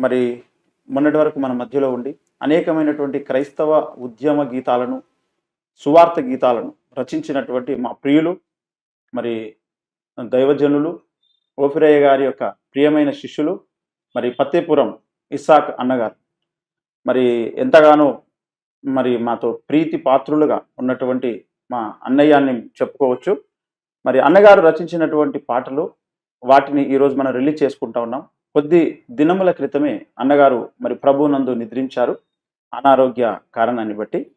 మరి మొన్నటి వరకు మన మధ్యలో ఉండి అనేకమైనటువంటి క్రైస్తవ ఉద్యమ గీతాలను సువార్త గీతాలను రచించినటువంటి మా ప్రియులు మరి దైవజనులు ఓఫిరయ్య గారి యొక్క ప్రియమైన శిష్యులు మరి పత్తేపురం ఇస్సాక్ అన్నగారు. మరి ఎంతగానో మరి మాతో ప్రీతి పాత్రులుగా ఉన్నటువంటి మా అన్నయ్యాన్ని చెప్పుకోవచ్చు. మరి అన్నగారు రచించినటువంటి పాటలు వాటిని ఈరోజు మనం రిలీజ్ చేసుకుంటా ఉన్నాం. కొద్ది దినముల క్రితమే అన్నగారు మరి ప్రభునందు నిద్రించారు. అనారోగ్య కారణాన్ని బట్టి.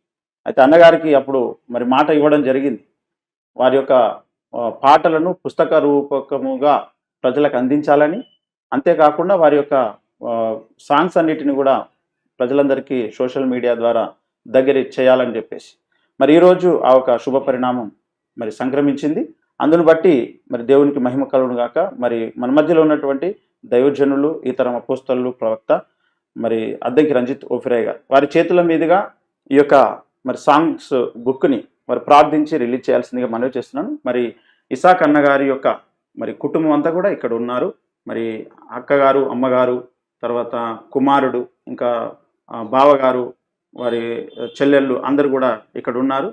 అయితే అన్నగారికి అప్పుడు మరి మాట ఇవ్వడం జరిగింది. వారి యొక్క పాటలను పుస్తక రూపకముగా ప్రజలకు అందించాలని. అంతేకాకుండా వారి యొక్క సాంగ్స్ అన్నిటిని కూడా ప్రజలందరికీ సోషల్ మీడియా ద్వారా దగ్గర చేయాలని చెప్పేసి. మరి ఈరోజు ఆ ఒక శుభ పరిణామం మరి సంక్రమించింది. అందును బట్టి మరి దేవునికి మహిమ కలుగును గాక. మరి మన మధ్యలో ఉన్నటువంటి దైవజనులు ఇతర అపోస్తలు ప్రవక్త మరి అద్దెకి రంజిత్ ఓఫిరాయ్ గారు. వారి చేతుల మీదుగా ఈ యొక్క మరి సాంగ్స్ బుక్ని మరి ప్రార్థించి రిలీజ్ చేయాల్సిందిగా మనవి చేస్తున్నాను. మరి ఇసాక్ అన్నగారి యొక్క మరి కుటుంబం అంతా కూడా ఇక్కడ ఉన్నారు. మరి అక్కగారు అమ్మగారు తర్వాత కుమారుడు ఇంకా బావగారు వారి చెల్లెళ్ళు అందరు కూడా ఇక్కడ ఉన్నారు.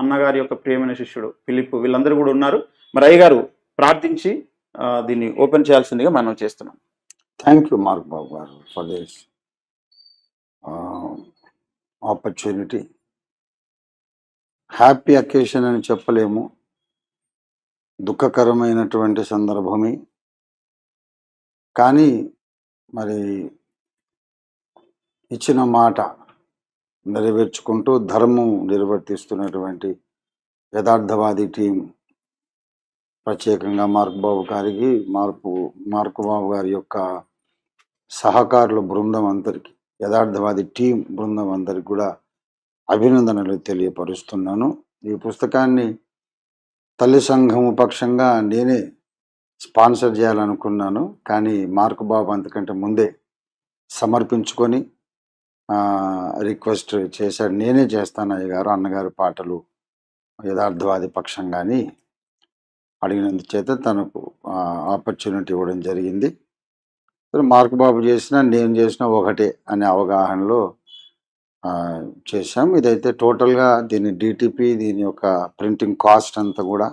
అన్నగారి యొక్క ప్రియమైన శిష్యుడు ఫిలిప్ వీళ్ళందరూ కూడా ఉన్నారు. మరి అయ్యగారు ప్రార్థించి దీన్ని ఓపెన్ చేయాల్సిందిగా మనం చేస్తున్నాం. థ్యాంక్ యూ మార్క్ బాబు గారు for this opportunity happy occasion అని చెప్పలేము. దుఃఖకరమైనటువంటి సందర్భమే. కానీ మరి ఇచ్చిన మాట నెరవేర్చుకుంటూ ధర్మం నిర్వర్తిస్తున్నటువంటి యథార్థవాది టీం ప్రత్యేకంగా మార్క్ బాబు గారికి మార్పు మార్కు బాబు గారి యొక్క సహకారుల బృందం అందరికి యథార్థవాది టీం బృందం అందరికి కూడా అభినందనలు తెలియపరుస్తున్నాను. ఈ పుస్తకాన్ని తల్లి సంఘము పక్షంగా నేనే స్పాన్సర్ చేయాలనుకున్నాను. కానీ మార్కు బాబు అంతకంటే ముందే సమర్పించుకొని రిక్వెస్ట్ చేశాడు. నేనే చేస్తాను అయ్యగారు అన్నగారు పాటలు యథార్థవాది పక్షంగాని అడిగినందుచేత తనకు ఆపర్చునిటీ ఇవ్వడం జరిగింది. మార్క్ బాబు చేసిన నేను చేసిన ఒకటే అనే అవగాహనలో చేశాం ఇదైతే టోటల్గా దీని డిటిపి దీని యొక్క ప్రింటింగ్ కాస్ట్ అంతా కూడా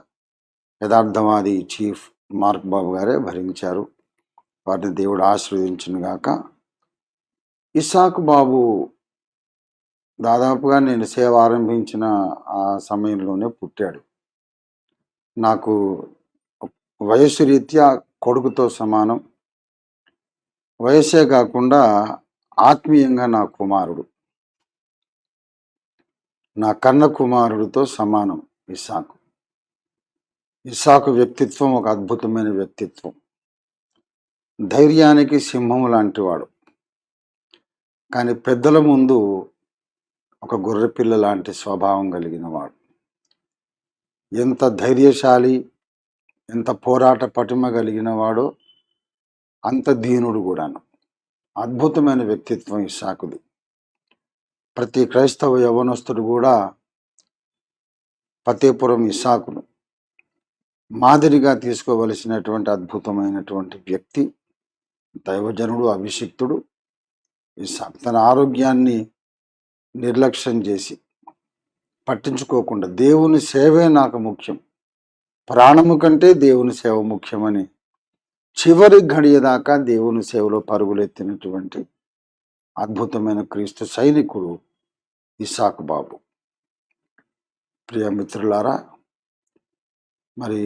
యథార్థవాది చీఫ్ మార్క్ బాబు గారే భరించారు. వారిని దేవుడు ఆశీర్వదించిన గాక ఇసాకు బాబు దాదాపుగా నేను సేవ ఆరంభించిన ఆ సమయంలోనే పుట్టాడు. నాకు వయస్సు రీత్యా కొడుకుతో సమానం. వయసే కాకుండా ఆత్మీయంగా నా కుమారుడు. నా కన్న కుమారుడితో సమానం ఇసాకు ఇసాకు వ్యక్తిత్వం ఒక అద్భుతమైన వ్యక్తిత్వం. ధైర్యానికి సింహం లాంటివాడు కానీ పెద్దల ముందు ఒక గొర్రెపిల్ల లాంటి స్వభావం కలిగిన వాడు. ఎంత ధైర్యశాలి ఎంత పోరాట పటిమ కలిగిన వాడో అంత దీనుడు కూడాను. అద్భుతమైన వ్యక్తిత్వం ఇసాకుది ప్రతి క్రైస్తవ యవనస్తుడు కూడా ఫతేపురం ఇసాకును మాదిరిగా తీసుకోవలసినటువంటి అద్భుతమైనటువంటి వ్యక్తి దైవజనుడు అభిషిక్తుడు ఇసాక్ తన ఆరోగ్యాన్ని నిర్లక్ష్యం చేసి పట్టించుకోకుండా దేవుని సేవే నాకు ముఖ్యం. ప్రాణము కంటే దేవుని సేవ ముఖ్యమని చివరి గడియదాకా దేవుని సేవలో పరుగులెత్తినటువంటి అద్భుతమైన క్రీస్తు సైనికుడు ఇసాకు బాబు. ప్రియమిత్రులారా మరి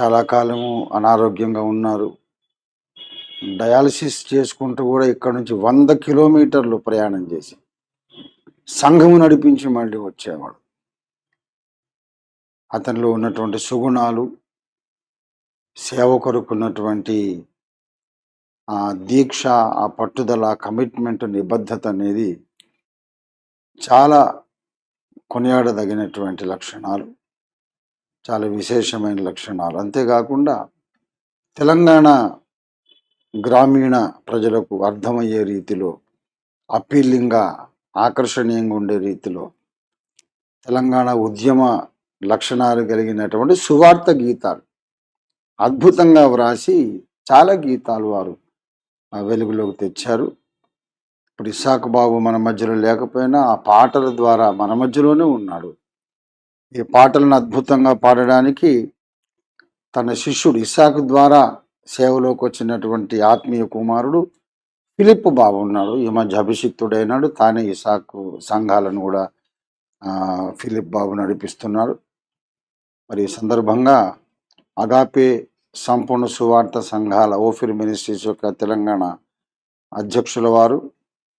చాలా కాలము అనారోగ్యంగా ఉన్నారు. డయాలసిస్ చేసుకుంటూ కూడా ఇక్కడ నుంచి వంద కిలోమీటర్లు ప్రయాణం చేసి సంఘము నడిపించి మళ్ళీ వచ్చేవాడు. అతనిలో ఉన్నటువంటి సుగుణాలు సేవ కొరకున్నటువంటి ఆ దీక్ష ఆ పట్టుదల కమిట్మెంట్ నిబద్ధత అనేది చాలా కొనియాడదగినటువంటి లక్షణాలు. చాలా విశేషమైన లక్షణాలు. అంతేకాకుండా తెలంగాణ గ్రామీణ ప్రజలకు అర్థమయ్యే రీతిలో అప్పీలింగ్గా ఆకర్షణీయంగా ఉండే రీతిలో తెలంగాణ ఉద్యమ లక్షణాలు కలిగినటువంటి సువార్త గీతాలు. అద్భుతంగా వ్రాసి చాలా గీతాలు వారు ఆ వెలుగులోకి తెచ్చారు. ఇప్పుడు ఇసాకు బాబు మన మధ్యలో లేకపోయినా ఆ పాటల ద్వారా మన మధ్యలోనే ఉన్నాడు. ఈ పాటలను అద్భుతంగా పాడడానికి తన శిష్యుడు ఇసాకు ద్వారా సేవలోకి వచ్చినటువంటి ఆత్మీయ కుమారుడు ఫిలిప్ బాబు ఉన్నాడు. ఈ మధ్య అభిషిక్తుడైనాడు. తానే ఇసాకు సంఘాలను కూడా ఫిలిప్ బాబు నడిపిస్తున్నాడు. మరి ఈ సందర్భంగా అగాపే సంపూర్ణ సువార్త సంఘాల ఓఫిర్ మినిస్ట్రీస్ యొక్క తెలంగాణ అధ్యక్షుల వారు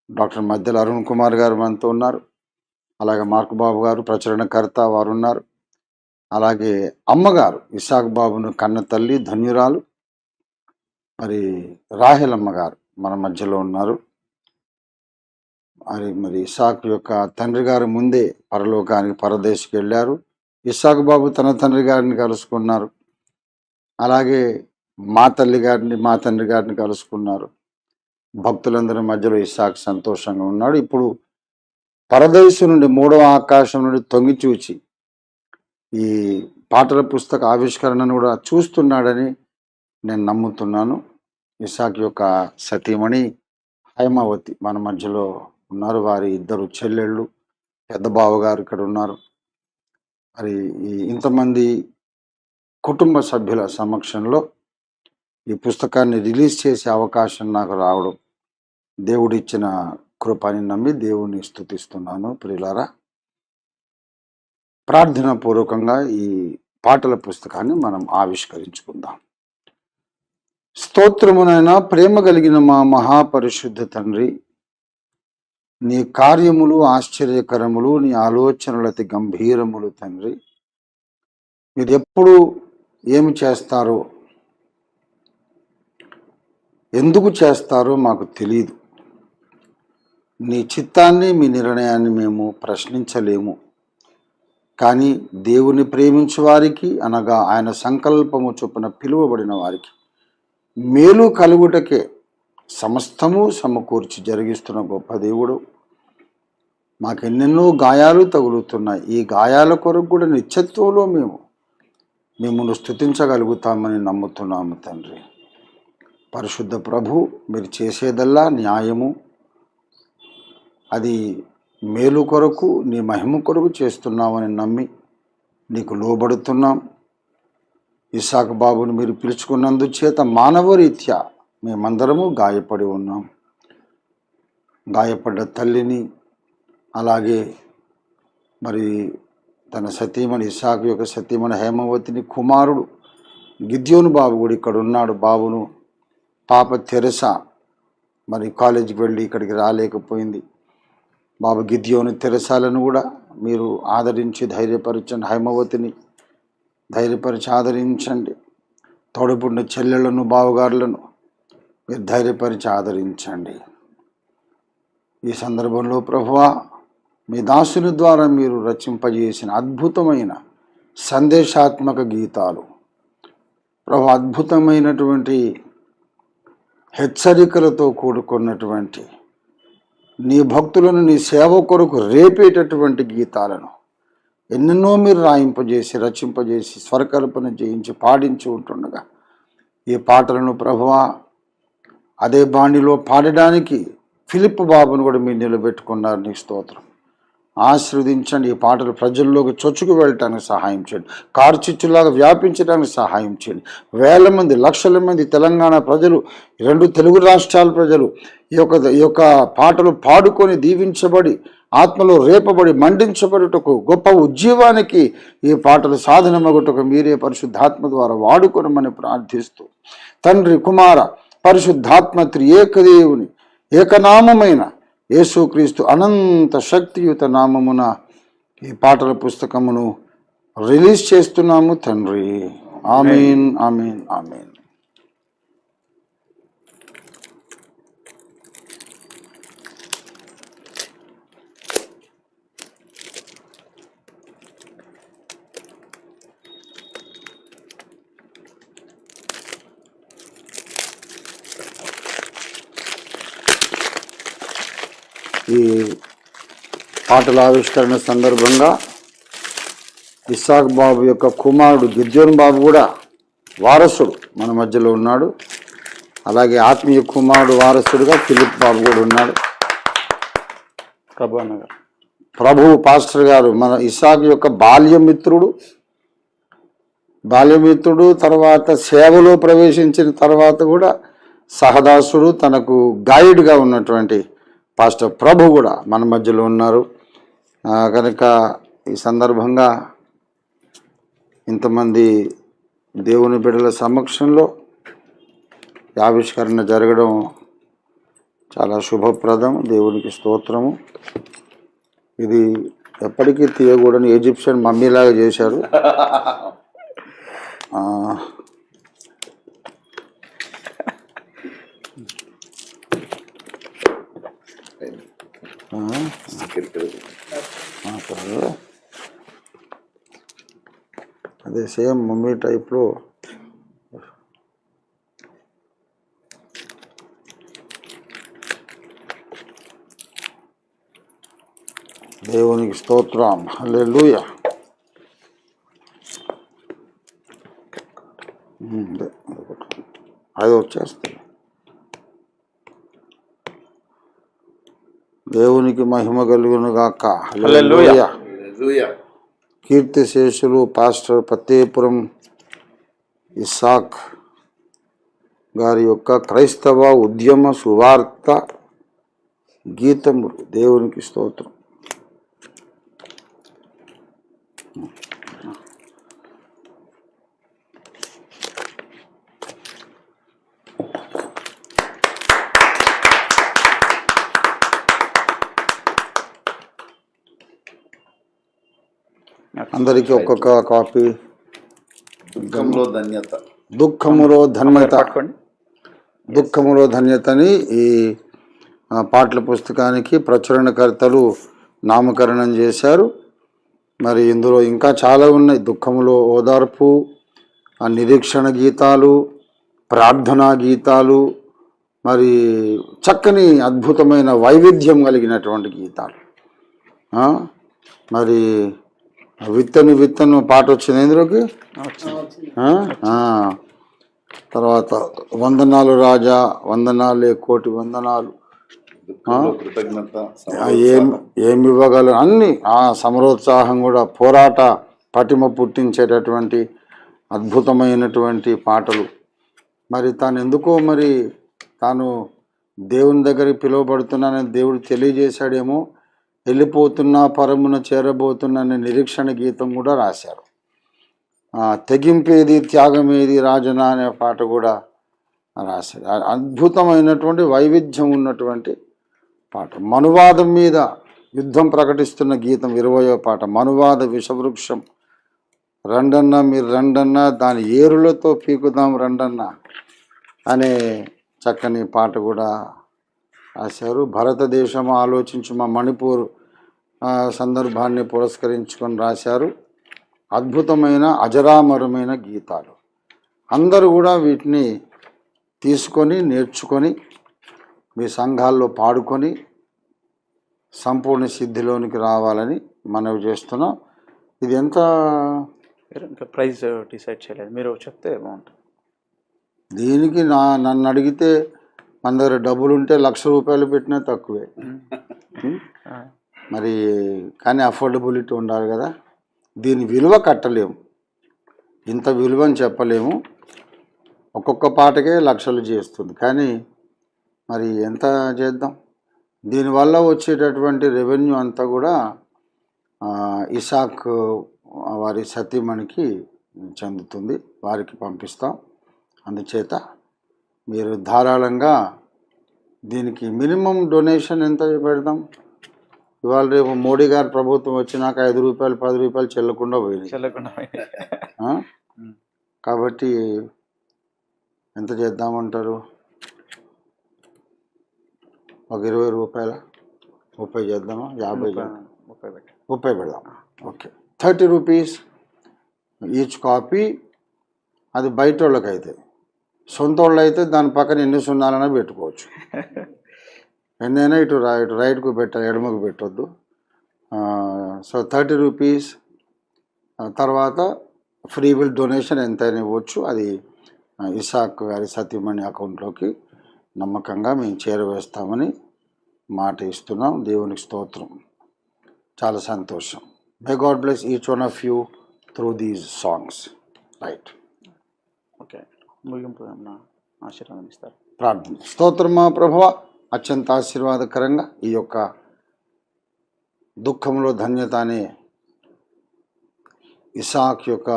డాక్టర్ మధ్యల అరుణ్ కుమార్ గారు మనతో ఉన్నారు. అలాగే మార్కు బాబు గారు ప్రచురణకర్త వారు ఉన్నారు. అలాగే అమ్మగారు ఇసాక్ బాబును కన్న తల్లి ధన్యురాలు. మరి రాహెలమ్మ గారు మన మధ్యలో ఉన్నారు. మరి మరి ఇసాక్ యొక్క తండ్రి గారు ముందే పరలోకానికి పరదేశికి వెళ్ళారు. ఇసాక్ బాబు తన తండ్రి గారిని కలుసుకున్నారు. అలాగే మా తల్లి గారిని మా తండ్రి గారిని కలుసుకున్నారు. భక్తులందరి మధ్యలో ఇసాక్ సంతోషంగా ఉన్నాడు. ఇప్పుడు పరదేశు నుండి మూడవ ఆకాశం నుండి తొంగి చూచి ఈ పాటల పుస్తక ఆవిష్కరణను కూడా చూస్తున్నాడని నేను నమ్ముతున్నాను. ఇసాక్ యొక్క సతీమణి హైమావతి. మన మధ్యలో ఉన్నారు వారి ఇద్దరు చెల్లెళ్ళు పెద్ద బావగారు ఇక్కడ ఉన్నారు. మరి ఈ ఇంతమంది కుటుంబ సభ్యుల సమక్షంలో ఈ పుస్తకాన్ని రిలీజ్ చేసే అవకాశం నాకు రావడం దేవుడిచ్చిన కృపని నమ్మి దేవుణ్ణి స్థుతిస్తున్నాను ప్రియులారా. ప్రార్థన పూర్వకంగా ఈ పాటల పుస్తకాన్ని మనం ఆవిష్కరించుకుందాం. స్తోత్రమునైనా ప్రేమ కలిగిన మా మహాపరిశుద్ధ తండ్రి నీ కార్యములు ఆశ్చర్యకరములు నీ ఆలోచనలు అతి గంభీరములు తండ్రి. మీరు ఎప్పుడు ఏమి చేస్తారో ఎందుకు చేస్తారో మాకు తెలియదు నీ చిత్తాన్ని మీ నిర్ణయాన్ని మేము ప్రశ్నించలేము. కానీ దేవుని ప్రేమించు వారికి అనగా ఆయన సంకల్పము చొప్పున పిలువబడిన వారికి మేలు కలుగుటకే సమస్తము సమకూర్చి జరిగిస్తున్న గొప్ప దేవుడు. మాకెన్నెన్నో గాయాలు తగులుతున్నాయి. ఈ గాయాల కొరకు కూడా నిత్యత్వంలో మేము మిమ్మల్ని స్థుతించగలుగుతామని నమ్ముతున్నాము తండ్రి. పరిశుద్ధ ప్రభు మీరు చేసేదల్లా న్యాయము. అది మేలు కొరకు నీ మహిమ కొరకు చేస్తున్నామని నమ్మి నీకు లోబడుతున్నాం. ఇసాక్ బాబుని మీరు పిలుచుకున్నందుచేత మానవరీత్యా మేమందరము గాయపడి ఉన్నాం. గాయపడ్డ తల్లిని అలాగే మరి తన సతీమణి ఇసాక్ యొక్క సతీమణి హేమవతిని కుమారుడు గిద్యోను బాబు కూడా ఇక్కడ ఉన్నాడు బాబును పాప తెరస మరి కాలేజీకి వెళ్ళి ఇక్కడికి రాలేకపోయింది. బాబు గిద్యోను తెరసాలను కూడా మీరు ఆదరించి ధైర్యపరచండి. హైమవతిని ధైర్యపరిచి ఆదరించండి. తోడుపుండే చెల్లెలను బావగారులను మీరు ధైర్యపరిచి ఆదరించండి. ఈ సందర్భంలో ప్రభువా మీ దాసుని ద్వారా మీరు రచింపజేసిన అద్భుతమైన సందేశాత్మక గీతాలు ప్రభు అద్భుతమైనటువంటి హెచ్చరికలతో కూడుకున్నటువంటి నీ భక్తులను నీ సేవ కొరకు రేపేటటువంటి గీతాలను ఎన్నెన్నో మీరు రాయింపజేసి రచింపజేసి స్వరకల్పన చేయించి పాడించి ఉంటుండగా ఈ పాటలను ప్రభువా అదే బాణిలో పాడడానికి ఫిలిప్ బాబును కూడా మీరు నిలబెట్టుకున్నారు నీ స్తోత్రం. ఆశీర్వదించండి ఈ పాటలు ప్రజల్లోకి చొచ్చుకు వెళ్ళటానికి సహాయం చేయండి. కార్చిచ్చులాగా వ్యాపించడానికి సహాయం చేయండి. వేల మంది లక్షల మంది తెలంగాణ ప్రజలు రెండు తెలుగు రాష్ట్రాల ప్రజలు ఈ యొక్క ఈ యొక్క పాటలు పాడుకొని దీవించబడి ఆత్మలో రేపబడి మండించబడుటకు గొప్ప ఉజ్జీవానికి ఈ పాటలు సాధనమగుటకు మీరే పరిశుద్ధాత్మ ద్వారా వాడుకొనమని ప్రార్థిస్తూ తండ్రి కుమార పరిశుద్ధాత్మ త్రి ఏకదేవుని ఏకనామమైన యేసుక్రీస్తు అనంత శక్తియుత నామమున ఈ పాటల పుస్తకమును రిలీజ్ చేస్తున్నాము తండ్రి. ఆమీన్ ఆమీన్ ఆమెన్ ఈ పాటల ఆవిష్కరణ సందర్భంగా ఇస్సాక్ బాబు యొక్క కుమారుడు గిద్యోన్ బాబు కూడా వారసుడు మన మధ్యలో ఉన్నాడు. అలాగే ఆత్మీయ కుమారుడు వారసుడుగా ఫిలిప్ బాబు కూడా ఉన్నాడు. ప్రభు పాస్టర్ గారు మన ఇసాక్ యొక్క బాల్యమిత్రుడు. బాల్యమిత్రుడు తర్వాత సేవలో ప్రవేశించిన తర్వాత కూడా సహదాసుడు తనకు గైడ్గా ఉన్నటువంటి పాస్టర్ ప్రభు కూడా మన మధ్యలో ఉన్నారు. కనుక ఈ సందర్భంగా ఇంతమంది దేవుని బిడ్డల సమక్షంలో ఆవిష్కరణ జరగడం చాలా శుభప్రదం దేవునికి స్తోత్రము. ఇది ఎప్పటికీ తీయకూడని ఈజిప్షియన్ మమ్మీలాగా చేశారు ఆ, ఆ, ఆ, సరే. అదే సేమ్ మమ్మీ టైప్లో. దేవునికి స్తోత్రం. హల్లెలూయా. ఉమ్, అదే, అదొకటి. అది వచ్చేస్తుంది. దేవునికి మహిమ కలుగును గాక. హల్లెలూయా. కీర్తి శేషులు పాస్టర్ పత్తేపురం ఇసాక్ గారి యొక్క క్రైస్తవ ఉద్యమ సువార్త గీతములు. దేవునికి స్తోత్రం. అందరికీ ఒక్కొక్క కాపీ దుఃఖంలో ధన్యత. దుఃఖములో ధన్యత. దుఃఖములో ధన్యతని ఈ పాటల పుస్తకానికి ప్రచురణకర్తలు నామకరణం చేశారు. మరి ఇందులో ఇంకా చాలా ఉన్నాయి. దుఃఖములో ఓదార్పు ఆ నిరీక్షణ గీతాలు ప్రార్థనా గీతాలు మరి చక్కని అద్భుతమైన వైవిధ్యం కలిగినటువంటి గీతాలు. ఆ, మరి విత్తను విత్తను పాట వచ్చింది ఇందులోకి. తర్వాత వందనాలు రాజా వందనాలే కోటి వందనాలు. ఏం ఏమి ఇవ్వగలరు? అన్ని ఆ సమరోత్సాహం కూడా పోరాట పటిమ పుట్టించేటటువంటి అద్భుతమైనటువంటి పాటలు. మరి తాను ఎందుకో మరి తాను దేవుని దగ్గరికి పిలువబడుతున్నానని దేవుడు తెలియజేశాడేమో. వెళ్ళిపోతున్నా పరమున చేరబోతున్నా అనే నిరీక్షణ గీతం కూడా రాశారు. తెగింపేది త్యాగమేది రాజన అనే పాట కూడా రాశారు. అద్భుతమైనటువంటి వైవిధ్యం ఉన్నటువంటి పాట. మనువాదం మీద యుద్ధం ప్రకటిస్తున్న గీతం ఇరవయో పాట. మనువాద విషవృక్షం. రండన్న మీరు రండన్న దాని ఏరులతో పీకుదాం రండన్న అనే చక్కని పాట కూడా రాశారు. భారతదేశం ఆలోచించి మా మణిపూర్ సందర్భాన్ని పురస్కరించుకొని రాశారు. అద్భుతమైన అజరామరమైన గీతాలు. అందరూ కూడా వీటిని తీసుకొని నేర్చుకొని మీ సంఘాల్లో పాడుకొని సంపూర్ణ సిద్ధిలోనికి రావాలని మనవి చేస్తున్నాం. ఇది ఎంత ప్రైస్ డిసైడ్ చేయలేదు. మీరు చెప్తే బాగుంటుంది. దీనికి నా నన్ను అడిగితే మన దగ్గర డబ్బులు ఉంటే లక్ష రూపాయలు పెట్టినా తక్కువే. మరి కానీ అఫోర్డబిలిటీ ఉండాలి కదా. దీని విలువ కట్టలేము. ఇంత విలువ అని చెప్పలేము. ఒక్కొక్క పాటకే లక్షలు చేస్తుంది. కానీ మరి ఎంత చేద్దాం? దీనివల్ల వచ్చేటటువంటి రెవెన్యూ అంతా కూడా ఇసాక్ వారి సతీమణికి చెందుతుంది. వారికి పంపిస్తాం. అందుచేత మీరు ధారాళంగా దీనికి మినిమం డొనేషన్ ఎంత పెడదాం? ఇవాళ రేపు మోడీ గారి ప్రభుత్వం వచ్చినాక ఐదు రూపాయలు పది రూపాయలు చెల్లకుండా పోయినాయి. చెల్లకుండా? కాబట్టి ఎంత చేద్దామంటారు? ఒక ఇరవై రూపాయల ముప్పై చేద్దామా? యాభై? ముప్పై ముప్పై పెడదాం. Okay. Thirty rupees each copy అది బయట వాళ్ళకి అయితే సొంత వాళ్ళు అయితే దాని పక్కన ఎన్ని సున్నాలైనా పెట్టుకోవచ్చు. ఎన్నైనా ఇటు రా ఇటు రైట్కు పెట్టాలి ఎడమకు పెట్టొద్దు. సో థర్టీ రూపీస్ తర్వాత ఫ్రీ విల్ డొనేషన్ ఎంతైనా ఇవ్వచ్చు. అది ఇసాక్ గారి సతీమణి అకౌంట్లోకి నమ్మకంగా మేము చేరవేస్తామని మాట ఇస్తున్నాం. దేవునికి స్తోత్రం. చాలా సంతోషం. May God bless each one of you through these songs right okay ముగింపు ఆశీర్వాదం ఇస్తారు? ప్రార్థన. స్తోత్రం మా ప్రభువ? అత్యంత ఆశీర్వాదకరంగా ఈ యొక్క దుఃఖంలో ధన్యత అనే ఇసాక్ యొక్క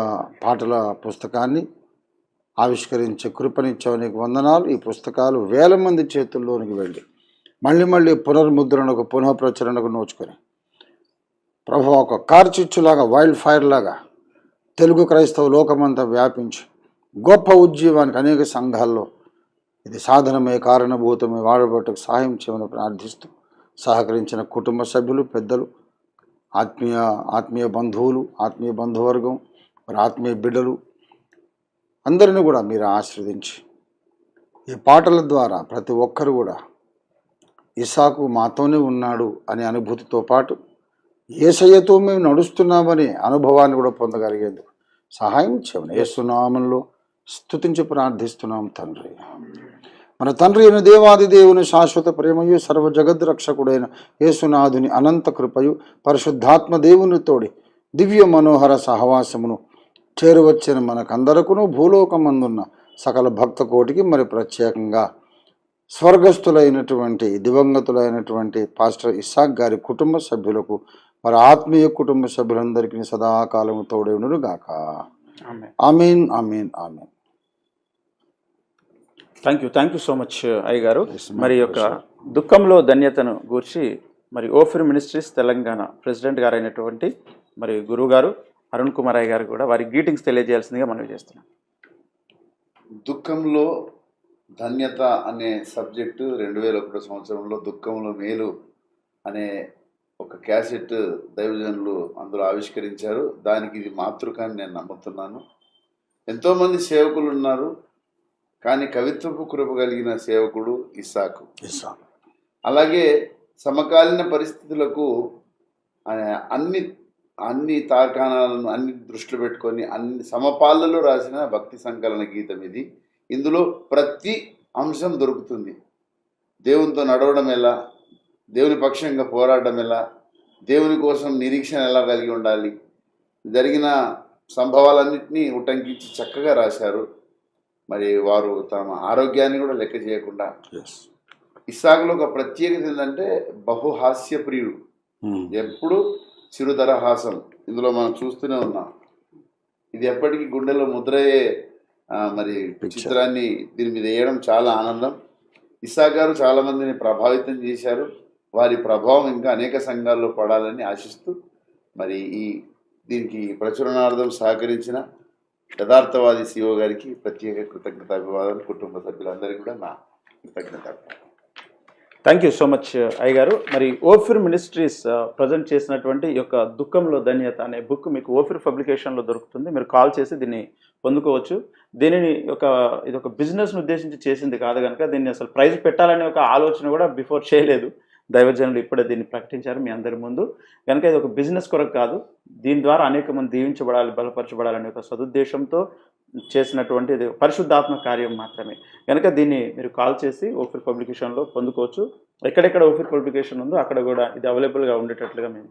పాటల పుస్తకాన్ని ఆవిష్కరించే కృపనిచ్చావు నీకు వందనాలు. ఈ పుస్తకాలు వేల మంది చేతుల్లోనికి వెళ్ళి మళ్ళీ మళ్ళీ పునర్ముద్రణకు పునఃప్రచురణకు నోచుకొని ప్రభు ఒక కార్చిచ్చులాగా వైల్డ్ ఫైర్ లాగా తెలుగు క్రైస్తవ లోకమంతా వ్యాపించి గొప్ప ఉద్యమానికి అనేక సంఘాల్లో ఇది సాధనమే కారణభూతమే వాడబోటకు సహాయం చేయమని ప్రార్థిస్తూ సహకరించిన కుటుంబ సభ్యులు పెద్దలు ఆత్మీయ ఆత్మీయ బంధువులు ఆత్మీయ బంధువర్గం మరి ఆత్మీయ బిడ్డలు అందరిని కూడా మీరు ఆశీర్వదించి ఈ పాటల ద్వారా ప్రతి ఒక్కరు కూడా ఇసాకు మాతోనే ఉన్నాడు అనే అనుభూతితో పాటు ఏసయ్యతో మేము నడుస్తున్నామనే అనుభవాన్ని కూడా పొందగలిగేందుకు సహాయం చేయమని యేసునామంలో స్తుతించి ప్రార్థిస్తున్నాం తండ్రి. మన తండ్రి అయిన దేవాది దేవుని శాశ్వత ప్రేమయు సర్వ జగద్రక్షకుడైన యేసునాథుని అనంత కృపయు పరిశుద్ధాత్మ దేవుని తోడి దివ్య మనోహర సహవాసమును చేరువచ్చిన మనకందరకును భూలోకమందున్న సకల భక్త కోటికి మరి ప్రత్యేకంగా స్వర్గస్థులైనటువంటి దివంగతులైనటువంటి పాస్టర్ ఇస్సాక్ గారి కుటుంబ సభ్యులకు మరి ఆత్మీయ కుటుంబ సభ్యులందరికీ సదాకాలము తోడేవును గాక ఆమె ఆమీన్ ఆమీన్ ఆమీన్. Thank you thank you so much అయ్య గారు. మరి యొక్క దుఃఖంలో ధన్యతను గూర్చి మరి ఓఫిర్ మినిస్ట్రీస్ తెలంగాణ ప్రెసిడెంట్ గారు అయినటువంటి మరి గురువు గారు అరుణ్ కుమార్ అయ్య గారు కూడా వారి గ్రీటింగ్స్ తెలియజేయాల్సిందిగా మనం చేస్తున్నాం. దుఃఖంలో ధన్యత అనే సబ్జెక్టు రెండు వేల ఒకటో సంవత్సరంలో దుఃఖంలో మేలు అనే ఒక క్యాసెట్ దైవజనులు అందులో ఆవిష్కరించారు. దానికి ఇది మాతృక అని నేను నమ్ముతున్నాను. ఎంతోమంది సేవకులు ఉన్నారు. కానీ కవిత్వపు కృప కలిగిన సేవకుడు ఇస్సాకు. ఇస్సాక్. అలాగే సమకాలీన పరిస్థితులకు అన్ని అన్ని తార్కాణాలను అన్ని దృష్టిలో పెట్టుకొని అన్ని సమపాళ్ళలో రాసిన భక్తి సంకలన గీతం ఇది. ఇందులో ప్రతి అంశం దొరుకుతుంది. దేవునితో నడవడం ఎలా? దేవుని పక్షంగా పోరాడడం ఎలా? దేవుని కోసం నిరీక్షణ ఎలా కలిగి ఉండాలి? జరిగిన సంభవాలన్నింటినీ ఉటంకించి చక్కగా రాశారు. మరి వారు తమ ఆరోగ్యాన్ని కూడా లెక్క చేయకుండా ఎస్ ఇస్సాకులో ఒక ప్రత్యేకత ఏంటంటే బహుహాస్య ప్రియుడు. ఎప్పుడు? చిరుధర హాసం. ఇందులో మనం చూస్తూనే ఉన్నాం. ఇది ఎప్పటికీ గుండెలో ముద్రయ్యే మరి. చిత్రాన్ని దీని మీద వేయడం చాలా ఆనందం. ఇస్సా గారు చాలా మందిని ప్రభావితం చేశారు. వారి ప్రభావం ఇంకా అనేక సంఘాల్లో పడాలని ఆశిస్తూ మరి ఈ దీనికి ప్రచురణార్థం సహకరించిన యథార్థవాది శివ గారికి ప్రత్యేక కృతజ్ఞత అభివాదాలు కుటుంబ సభ్యులందరికీ కూడా నా కృతజ్ఞత థ్యాంక్ యూ సో మచ్ అయ్య గారు మరి ఓఫిర్ మినిస్ట్రీస్ uh, ప్రజెంట్ చేసినటువంటి యొక్క దుఃఖంలో ధన్యత అనే బుక్ మీకు ఓఫిర్ పబ్లికేషన్లో దొరుకుతుంది. మీరు కాల్ చేసి దీన్ని పొందుకోవచ్చు. దీనిని ఒక ఇది ఒక బిజినెస్ను ఉద్దేశించి చేసింది కాదు కనుక దీన్ని అసలు ప్రైజ్ పెట్టాలనే ఒక ఆలోచన కూడా బిఫోర్ చేయలేదు. దైవజనులు ఇప్పుడే దీన్ని ప్రకటించారు మీ అందరి ముందు. కనుక ఇది ఒక బిజినెస్ కొరకు కాదు. దీని ద్వారా అనేక మంది దీవించబడాలి బలపరచబడాలనే ఒక సదుద్దేశంతో చేసినటువంటి ఇది పరిశుద్ధాత్మ కార్యం మాత్రమే. కనుక దీన్ని మీరు కాల్ చేసి ఓఫిర్ పబ్లికేషన్లో పొందుకోవచ్చు. ఎక్కడెక్కడ ఓఫిర్ పబ్లికేషన్ ఉందో అక్కడ కూడా ఇది అవైలబుల్గా ఉండేటట్లుగా మేము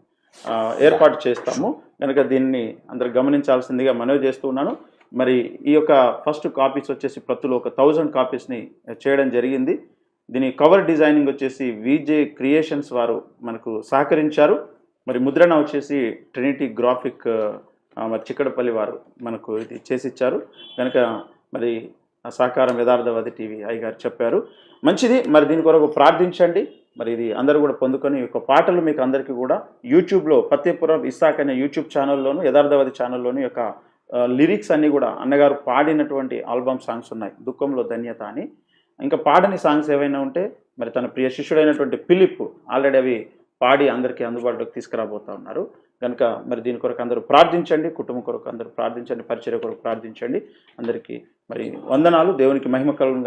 ఏర్పాటు చేస్తాము. కనుక దీన్ని అందరు గమనించాల్సిందిగా మనవి చేస్తున్నాను మరి ఈ యొక్క ఫస్ట్ కాపీస్ వచ్చేసి ప్రతులు ఒక థౌజండ్ కాపీస్ని చేయడం జరిగింది. దీని కవర్ డిజైనింగ్ వచ్చేసి విజే క్రియేషన్స్ వారు మనకు సహకరించారు. మరి ముద్రణ వచ్చేసి ట్రినిటీ గ్రాఫిక్ మరి చిక్కడపల్లి వారు మనకు ఇది చేసిచ్చారు. కనుక మరి సహకారం యథార్థవాది టీవీ అయ్య గారు చెప్పారు. మంచిది. మరి దీని కొరకు ప్రార్థించండి. మరి ఇది అందరూ కూడా పొందుకొని ఈ యొక్క పాటలు మీకు అందరికీ కూడా యూట్యూబ్లో పత్యపురం ఇస్సాక్ అనే యూట్యూబ్ ఛానల్లోను యథార్థవాది ఛానల్లోను యొక్క లిరిక్స్ అన్నీ కూడా అన్నగారు పాడినటువంటి ఆల్బమ్ సాంగ్స్ ఉన్నాయి. దుఃఖంలో ధన్యత అని ఇంకా పాడని సాంగ్స్ ఏవైనా ఉంటే మరి తన ప్రియ శిష్యుడైనటువంటి ఫిలిప్ ఆల్రెడీ అవి పాడి అందరికీ అందుబాటులోకి తీసుకురాబోతా ఉన్నారు. కనుక మరి దీని కొరకు అందరూ ప్రార్థించండి కుటుంబం కొరకు అందరూ ప్రార్థించండి పరిచర్య కొరకు ప్రార్థించండి. అందరికీ మరి వందనాలు. దేవునికి మహిమ కలుగుగా